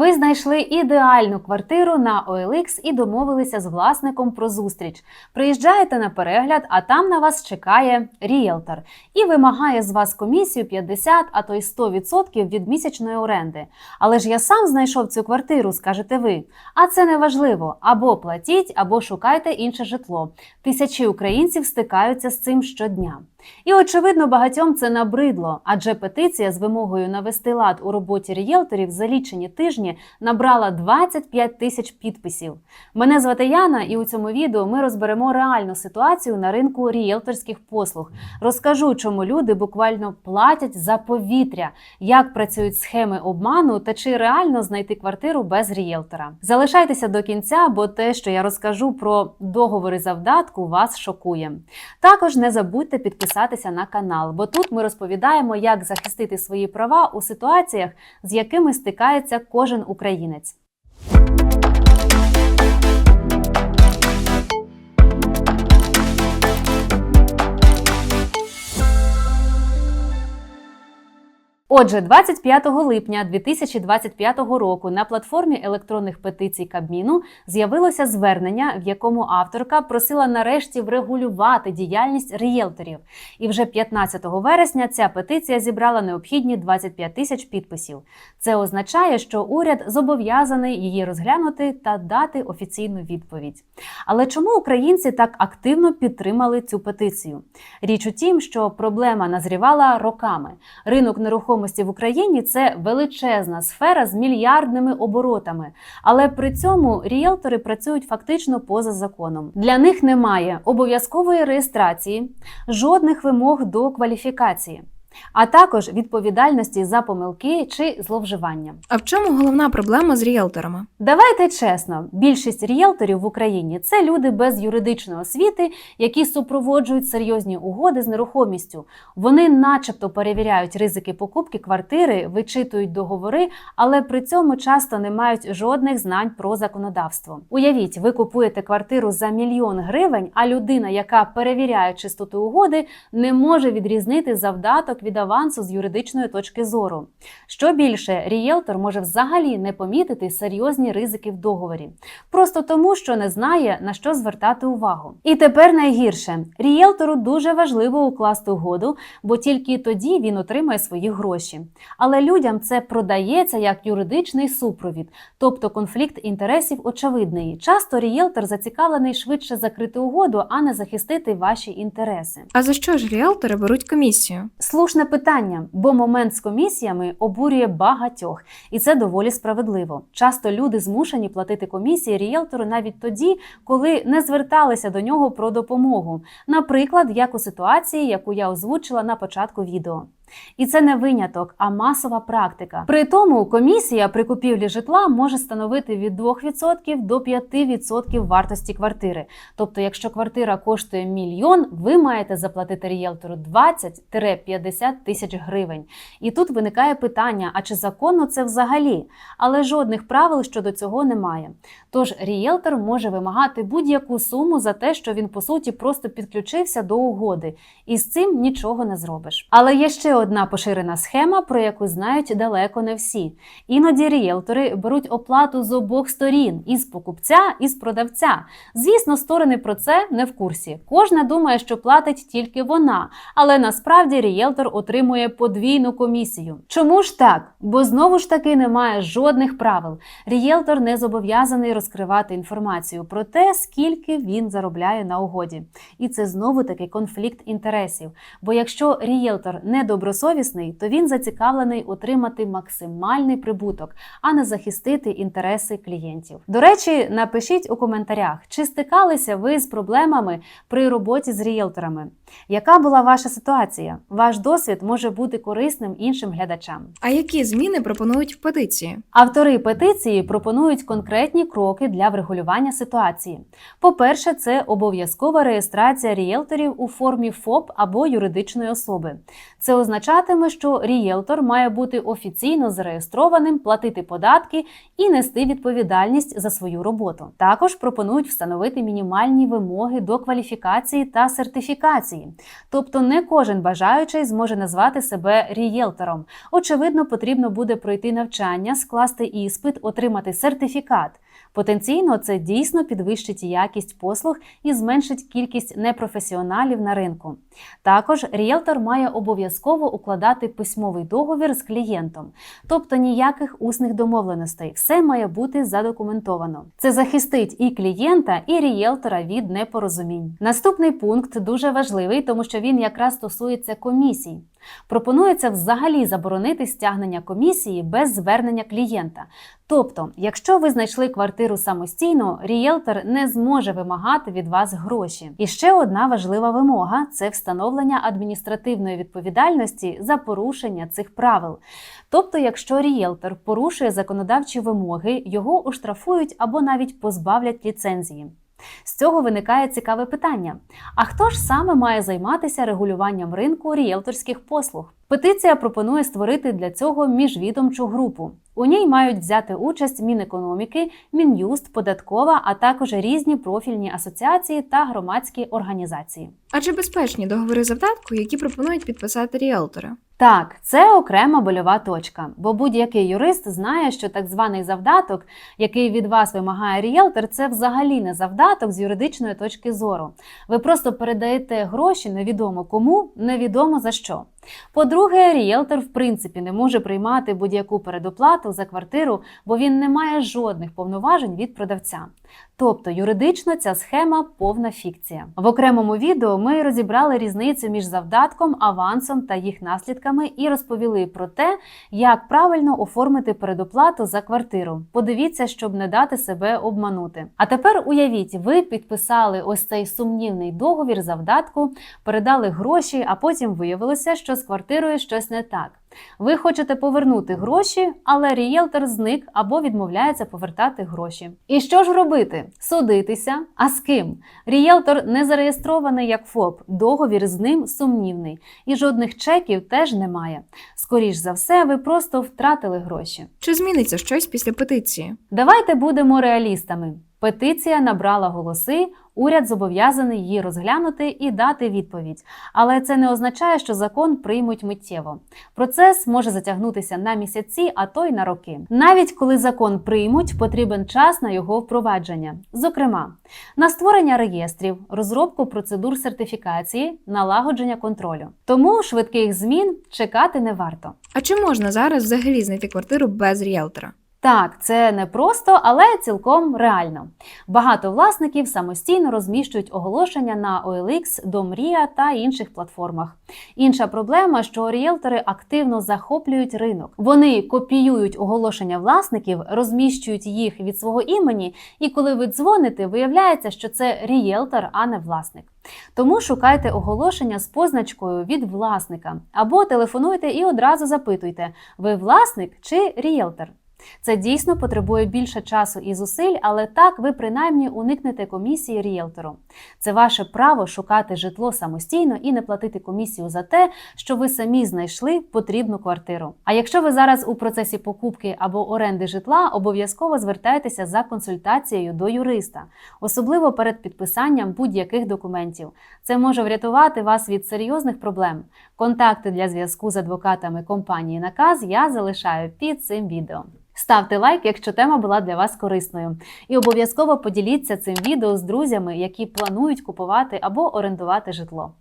Ви знайшли ідеальну квартиру на OLX і домовилися з власником про зустріч. Приїжджаєте на перегляд, а там на вас чекає ріелтор і вимагає з вас комісію 50, а то й 100% від місячної оренди. Але ж я сам знайшов цю квартиру, скажете ви. А це не важливо. Або платіть, або шукайте інше житло. Тисячі українців стикаються з цим щодня. І очевидно, багатьом це набридло, адже петиція з вимогою навести лад у роботі рієлторів за лічені тижні набрала 25 тисяч підписів. Мене звати Яна, і у цьому відео ми розберемо реальну ситуацію на ринку рієлторських послуг. Розкажу, чому люди буквально платять за повітря, як працюють схеми обману та чи реально знайти квартиру без рієлтора. Залишайтеся до кінця, бо те, що я розкажу про договори завдатку, вас шокує. Також не забудьте підписатися на канал, бо тут ми розповідаємо, як захистити свої права у ситуаціях, з якими стикається кожен українець. Отже, 25 липня 2025 року на платформі електронних петицій Кабміну з'явилося звернення, в якому авторка просила нарешті врегулювати діяльність рієлторів. І вже 15 вересня ця петиція зібрала необхідні 25 тисяч підписів. Це означає, що уряд зобов'язаний її розглянути та дати офіційну відповідь. Але чому українці так активно підтримали цю петицію? Річ у тім, що проблема назрівала роками. Ринок нерухомості в Україні це величезна сфера з мільярдними оборотами, але при цьому ріелтори працюють фактично поза законом. Для них немає обов'язкової реєстрації, жодних вимог до кваліфікації. А також відповідальності за помилки чи зловживання. А в чому головна проблема з ріелторами? Давайте чесно, більшість ріелторів в Україні це люди без юридичної освіти, які супроводжують серйозні угоди з нерухомістю. Вони, начебто, перевіряють ризики покупки квартири, вичитують договори, але при цьому часто не мають жодних знань про законодавство. Уявіть, ви купуєте квартиру за мільйон гривень, а людина, яка перевіряє чистоту угоди, не може відрізнити завдаток від авансу з юридичної точки зору. Що більше, рієлтор може взагалі не помітити серйозні ризики в договорі, просто тому, що не знає на що звертати увагу. І тепер найгірше рієлтору дуже важливо укласти угоду, бо тільки тоді він отримає свої гроші. Але людям це продається як юридичний супровід, тобто конфлікт інтересів очевидний. Часто рієлтор зацікавлений швидше закрити угоду, а не захистити ваші інтереси. А за що ж ріелтори беруть комісію? Слушне питання, бо момент з комісіями обурює багатьох, і це доволі справедливо. Часто люди змушені платити комісії рієлтору навіть тоді, коли не зверталися до нього про допомогу. Наприклад, як у ситуації, яку я озвучила на початку відео. І це не виняток, а масова практика. При тому комісія при купівлі житла може становити від 2% до 5% вартості квартири. Тобто, якщо квартира коштує мільйон, ви маєте заплатити рієлтору 20-50 тисяч гривень. І тут виникає питання: а чи законно це взагалі? Але жодних правил щодо цього немає. Тож рієлтор може вимагати будь-яку суму за те, що він по суті просто підключився до угоди, і з цим нічого не зробиш. Але є ще одна поширена схема, про яку знають далеко не всі. Іноді рієлтори беруть оплату з обох сторін із покупця і з продавця. Звісно, сторони про це не в курсі. Кожна думає, що платить тільки вона, але насправді рієлтор отримує подвійну комісію. Чому ж так? Бо знову ж таки немає жодних правил. Рієлтор не зобов'язаний розкривати інформацію про те, скільки він заробляє на угоді. І це знову таки конфлікт інтересів. Бо якщо рієлтор не добросовісний, то він зацікавлений отримати максимальний прибуток, а не захистити інтереси клієнтів. До речі, напишіть у коментарях, чи стикалися ви з проблемами при роботі з рієлторами. Яка була ваша ситуація? Ваш досвід може бути корисним іншим глядачам. А які зміни пропонують в петиції? Автори петиції пропонують конкретні кроки для врегулювання ситуації. По-перше, це обов'язкова реєстрація рієлторів у формі ФОП або юридичної особи. Це означає, означатиме, що рієлтор має бути офіційно зареєстрованим, платити податки і нести відповідальність за свою роботу. Також пропонують встановити мінімальні вимоги до кваліфікації та сертифікації. Тобто не кожен бажаючий зможе назвати себе рієлтором. Очевидно, потрібно буде пройти навчання, скласти іспит, отримати сертифікат. Потенційно це дійсно підвищить якість послуг і зменшить кількість непрофесіоналів на ринку. Також ріелтор має обов'язково укладати письмовий договір з клієнтом, тобто ніяких усних домовленостей. Все має бути задокументовано. Це захистить і клієнта, і ріелтора від непорозумінь. Наступний пункт дуже важливий, тому що він якраз стосується комісій. Пропонується взагалі заборонити стягнення комісії без звернення клієнта. Тобто, якщо ви знайшли квартиру самостійно, рієлтор не зможе вимагати від вас гроші. І ще одна важлива вимога це встановлення адміністративної відповідальності за порушення цих правил. Тобто, якщо рієлтор порушує законодавчі вимоги, його оштрафують або навіть позбавлять ліцензії. З цього виникає цікаве питання: а хто ж саме має займатися регулюванням ринку ріелторських послуг? Петиція пропонує створити для цього міжвідомчу групу. У ній мають взяти участь Мінекономіки, Мін'юст, Податкова, а також різні профільні асоціації та громадські організації. Адже безпечні договори завдатку, які пропонують підписати ріелтори. Так, це окрема больова точка, бо будь-який юрист знає, що так званий завдаток, який від вас вимагає ріелтор, це взагалі не завдаток з юридичної точки зору. Ви просто передаєте гроші невідомо кому, невідомо за що. По-друге, ріелтор в принципі не може приймати будь-яку передоплату за квартиру, бо він не має жодних повноважень від продавця. Тобто юридично ця схема повна фікція. В окремому відео ми розібрали різницю між завдатком, авансом та їх наслідками і розповіли про те, як правильно оформити передоплату за квартиру. Подивіться, щоб не дати себе обманути. А тепер уявіть, ви підписали ось цей сумнівний договір завдатку, передали гроші, а потім виявилося, що з квартирою щось не так. Ви хочете повернути гроші, але рієлтор зник або відмовляється повертати гроші. І що ж робити? Судитися? А з ким? Рієлтор не зареєстрований як ФОП, договір з ним сумнівний, і жодних чеків теж немає. Скоріш за все, ви просто втратили гроші. Чи зміниться щось після петиції? Давайте будемо реалістами. Петиція набрала голоси, уряд зобов'язаний її розглянути і дати відповідь. Але це не означає, що закон приймуть миттєво. Процес може затягнутися на місяці, а то й на роки. Навіть коли закон приймуть, потрібен час на його впровадження. Зокрема, на створення реєстрів, розробку процедур сертифікації, налагодження контролю. Тому швидких змін чекати не варто. А чи можна зараз взагалі знайти квартиру без ріелтора? Так, це не просто, але цілком реально. Багато власників самостійно розміщують оголошення на OLX, Домрія та інших платформах. Інша проблема, що ріелтори активно захоплюють ринок. Вони копіюють оголошення власників, розміщують їх від свого імені, і коли ви дзвоните, виявляється, що це ріелтор, а не власник. Тому шукайте оголошення з позначкою від власника або телефонуйте і одразу запитуйте: ви власник чи ріелтор? Це дійсно потребує більше часу і зусиль, але так ви принаймні уникнете комісії ріелтору. Це ваше право шукати житло самостійно і не платити комісію за те, що ви самі знайшли потрібну квартиру. А якщо ви зараз у процесі покупки або оренди житла, обов'язково звертайтеся за консультацією до юриста, особливо перед підписанням будь-яких документів. Це може врятувати вас від серйозних проблем. Контакти для зв'язку з адвокатами компанії Наказ я залишаю під цим відео. Ставте лайк, якщо тема була для вас корисною, і обов'язково поділіться цим відео з друзями, які планують купувати або орендувати житло.